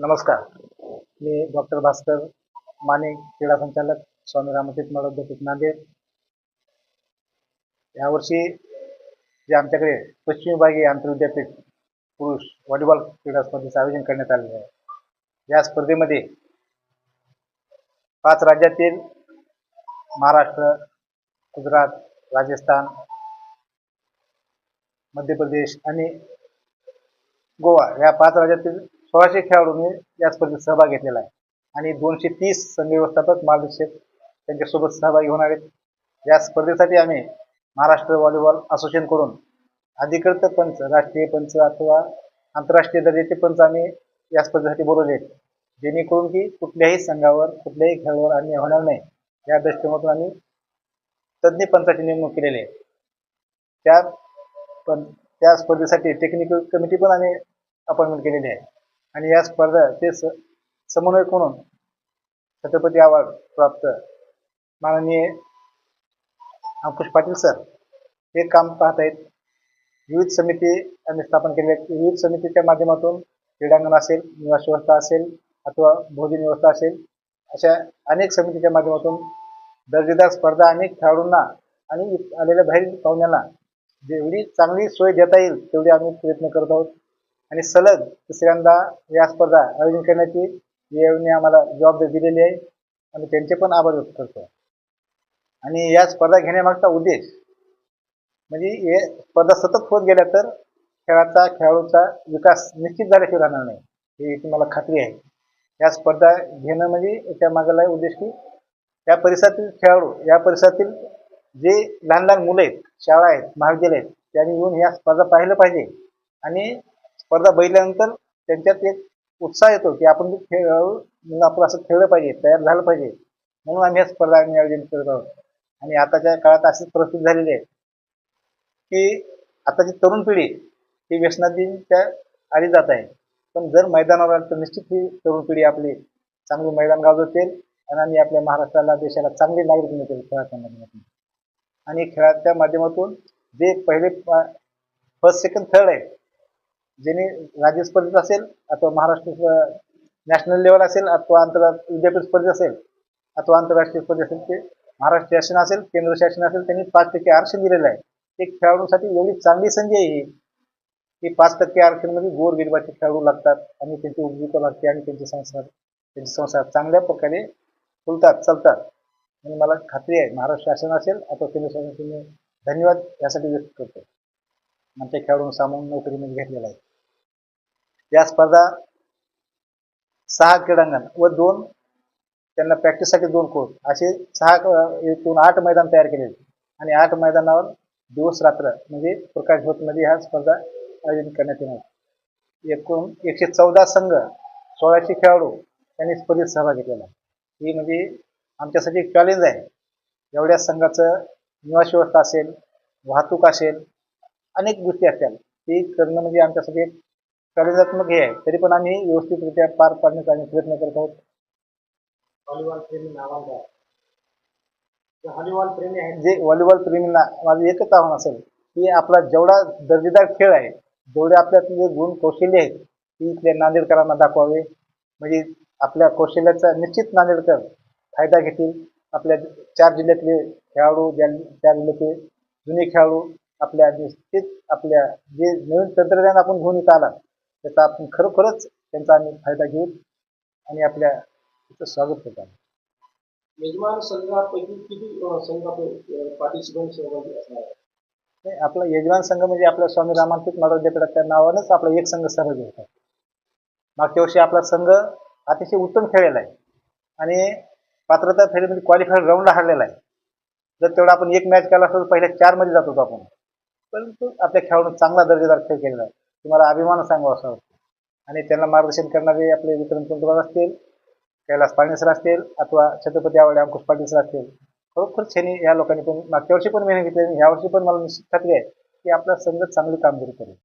नमस्कार. मी डॉक्टर भास्कर माने क्रीडा संचालक स्वामी रामतीर्थ मठ नांदेड. यावर्षी जे आमच्याकडे पश्चिम विभागीय आंतरविद्यापीठ पुरुष व्हॉलीबॉल क्रीडा स्पर्धेचं आयोजन करण्यात आलेलं आहे. या स्पर्धेमध्ये पाच राज्यातील महाराष्ट्र गुजरात राजस्थान मध्य प्रदेश आणि गोवा या पाच राज्यातील सोळाशे खेळाडूंनी या स्पर्धेत सहभाग घेतलेला आहे. आणि दोनशे तीस संघ व्यवस्थापक मार्गदर्शक त्यांच्यासोबत सहभागी होणार आहेत. या स्पर्धेसाठी आम्ही महाराष्ट्र व्हॉलीबॉल असोसिएशनकडून अधिकृत पंच राष्ट्रीय पंच अथवा आंतरराष्ट्रीय दर्जाचे पंच आम्ही या स्पर्धेसाठी बोलवले आहेत. जेणेकरून की कुठल्याही संघावर कुठल्याही खेळावर अन्याय होणार नाही. या दृष्टिकोनातून आम्ही तज्ज्ञ पंचाची नेमणूक केलेली आहे. त्या पण त्या स्पर्धेसाठी टेक्निकल कमिटी पण आम्ही अपॉइंटमेंट केलेली आहे. आणि या स्पर्धा ते स समन्वयक म्हणून छत्रपती अवॉर्ड प्राप्त. माननीय अंकुश पाटील सर हे काम पाहत आहेत विविध समिती आम्ही स्थापन केली आहेत विविध समितीच्या माध्यमातून क्रीडांगण असेल निवास व्यवस्था असेल अथवा भोजन व्यवस्था असेल अशा अनेक समितीच्या माध्यमातून दर्जेदार स्पर्धा अनेक खेळाडूंना आणि आलेल्या बाहेर पाहुण्यांना जेवढी चांगली सोय देता येईल तेवढी आम्ही प्रयत्न करत आहोत. आणि सलग तिसऱ्यांदा या स्पर्धा आयोजन करण्याची येवने आम्हाला जबाबदारी दिलेली आहे. आणि त्यांचे पण आभार व्यक्त करतो आणि या स्पर्धा घेण्यामागचा उद्देश म्हणजे हे स्पर्धा सतत होत गेल्या तर खेळाचा खेळाडूचा विकास निश्चित झाल्याशिवाय राहणार नाही ही याची मला खात्री आहे. या स्पर्धा घेणं म्हणजे याच्या मागाला उद्देश की या परिसरातील खेळाडू या परिसरातील जे लहान लहान मुलं आहेत शाळा आहेत महाविद्यालय आहेत त्यांनी येऊन या स्पर्धा पाहिलं पाहिजे. आणि स्पर्धा बघितल्यानंतर त्यांच्यात एक उत्साह येतो की आपण खेळ म्हणून आपण असं खेळलं पाहिजे तयार झालं पाहिजे. म्हणून आम्ही या स्पर्धा आम्ही आयोजन करत आहोत. आणि आताच्या काळात अशीच परिस्थिती झालेली आहे की आताची तरुण पिढी ही व्यसनाधीनच्या आली जात आहे. पण जर मैदानावर आलं तर निश्चित ही तरुण पिढी आपली चांगली मैदान गाजवतील आणि आम्ही आपल्या महाराष्ट्राला देशाला चांगले नागरिक मिळतील खेळाच्या माध्यमातून आणि खेळाच्या माध्यमातून जे पहिले फर्स्ट सेकंड थर्ड आहे ज्यांनी राज्य स्पर्धेत असेल अथवा महाराष्ट्र नॅशनल लेवल असेल अथवा आंतरराष्ट्रीय विद्यापीठ स्पर्धेत असेल अथवा आंतरराष्ट्रीय स्पर्धे असेल ते महाराष्ट्र शासन असेल केंद्र शासन असेल त्यांनी पाच टक्के आरक्षण दिलेलं आहे. ते खेळाडूंसाठी एवढी चांगली संधी आहे ही की पाच टक्के आरक्षणमध्ये गोर गरिबाचे खेळाडू लागतात आणि त्यांची उपजीविका लागते आणि त्यांचे संसार त्यांचे संसार चांगल्या प्रकारे फुलतात चालतात. आणि मला खात्री आहे महाराष्ट्र शासन असेल अथवा केंद्र शासन धन्यवाद यासाठी व्यक्त करतो आमच्या खेळाडूंना सामावून नोकरीमध्ये घेतलेला आहे. या स्पर्धा सहा क्रीडांगण व दोन त्यांना प्रॅक्टिससाठी दोन कोर्ट असे सहा एकूण आठ मैदान तयार केले आणि आठ मैदानावर दिवस रात्र म्हणजे प्रकाशमध्ये ह्या स्पर्धा आयोजित करण्यात येणार एकूण एकशे चौदा संघ सोळाशे खेळाडू त्यांनी स्पर्धेत सहभाग घेतलेला ही म्हणजे आमच्यासाठी एक चॅलेंज आहे. एवढ्या संघाचं निवास व्यवस्था असेल वाहतूक असेल अनेक गोष्टी असतील ती करणं म्हणजे आमच्यासाठी एक चॅलेंजात्मक हे आहे. तरी पण आम्ही व्यवस्थितरित्या पार पाडण्याचा आम्ही प्रयत्न करत आहोत. व्हॉलीबॉल प्रेमी नावांचा व्हॉलीबॉल प्रेमी आहेत. जे व्हॉलीबॉल प्रेमींना माझं एकच आव्हान असेल की आपला जेवढा दर्जेदार खेळ आहे जेवढे आपल्यातले जे गुण कौशल्य आहेत ती इथल्या नांदेडकरांना दाखवावे. म्हणजे आपल्या कौशल्याचा निश्चित नांदेडकर फायदा घेतील. आपल्या चार जिल्ह्यातले खेळाडू ज्या चार जिल्ह्यातले जुने खेळाडू आपल्या निश्चित आपल्या जे नवीन तंत्रज्ञान आपण घेऊन इथं आला त्याचा आपण खरोखरच त्यांचा आम्ही फायदा घेऊ आणि आपल्या इथं स्वागत करतो यजमान संघापैकी किती संघ पार्टिसिपंट सहभागी असणार? नाही आपला यजमान संघ म्हणजे आपल्या स्वामी रामांकित विद्यापीठाच्या नावानंच आपला एक संघ सहभागी होता. मागच्या वर्षी आपला संघ अतिशय उत्तम खेळलेला आहे. आणि पात्रता फेरीमध्ये क्वालिफायर राऊंडला हारलेला आहे. जर तेवढा आपण एक मॅच केला असता तर पहिल्या चारमध्ये जात होतो आपण. परंतु आपल्या खेळाडून चांगला दर्जेदार खेळ केलेला आहे. तुम्हाला अभिमान सांगावा असं आणि त्यांना मार्गदर्शन करणारे आपले विक्रम कुंटुबाग असतील कैलास पाणी सर असतील अथवा छत्रपती आवडे अंकुश पाटील सर असतील. खरोखर छानी या लोकांनी पण मागच्या वर्षी पण मेहनत घेतली आणि ह्या वर्षी पण मला निश्चित खात्री आहे की आपला संघ चांगली कामगिरी करेल